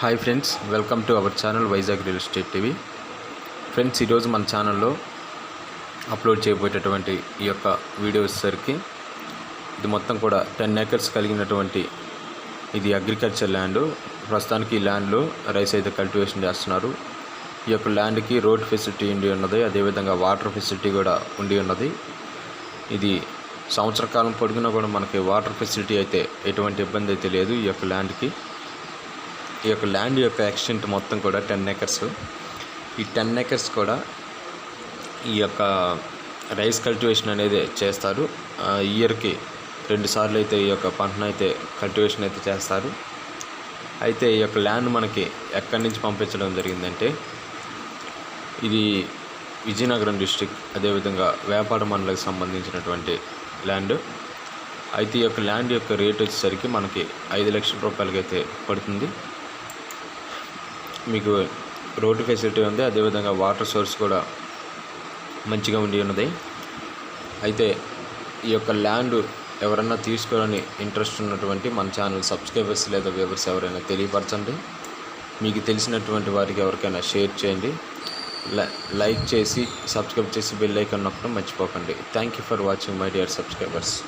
Hi friends welcome to our channel Vizag real estate TV friends ఈరోజు మన ఛానల్లో upload చేయబోయేటటువంటి ఈ యొక్క వీడియో వచ్చేసరికి ఇది మొత్తం కూడా టెన్ ఏకర్స్ కలిగినటువంటి ఇది అగ్రికల్చర్ ల్యాండ్ ప్రస్తుతానికి ఈ ల్యాండ్లో రైస్ అయితే కల్టివేషన్ చేస్తున్నారు. ఈ యొక్క ల్యాండ్కి రోడ్ ఫెసిలిటీ ఉండి ఉన్నది అదేవిధంగా వాటర్ ఫెసిలిటీ కూడా ఉండి ఉన్నది. ఇది సంవత్సర కాలం పొడిగినా కూడా మనకి వాటర్ ఫెసిలిటీ అయితే ఎటువంటి ఇబ్బంది అయితే లేదు ఈ యొక్క ల్యాండ్కి ఈ యొక్క ల్యాండ్ యొక్క ఎక్స్టెంట్ మొత్తం కూడా టెన్ ఏకర్స్ ఈ టెన్ ఏకర్స్ కూడా ఈ యొక్క రైస్ కల్టివేషన్ అనేది చేస్తారు. ఇయర్కి రెండు సార్లు అయితే ఈ యొక్క పంటను అయితే కల్టివేషన్ అయితే చేస్తారు. అయితే ఈ యొక్క ల్యాండ్ మనకి ఎక్కడి నుంచి పంపించడం జరిగిందంటే ఇది విజయనగరం డిస్టిక్ అదేవిధంగా వ్యాపార మండలకు సంబంధించినటువంటి ల్యాండ్ అయితే ఈ యొక్క ల్యాండ్ యొక్క రేట్ వచ్చేసరికి మనకి ఐదు లక్షల రూపాయలకైతే పడుతుంది. మీకు రోడ్డు ఫెసిలిటీ ఉంది అదేవిధంగా వాటర్ సోర్స్ కూడా మంచిగా ఉండి ఉన్నది. అయితే ఈ యొక్క ల్యాండ్ ఎవరన్నా తీసుకోవాలని ఇంట్రెస్ట్ ఉన్నటువంటి మన ఛానల్ సబ్స్క్రైబర్స్ లేదా వ్యూవర్స్ ఎవరైనా తెలియపరచండి. మీకు తెలిసినటువంటి వారికి ఎవరికైనా షేర్ చేయండి. లై- లైక్ చేసి సబ్స్క్రైబ్ చేసి బెల్ ఐకాన్ నొక్కడం మర్చిపోకండి. Thank you for watching my dear subscribers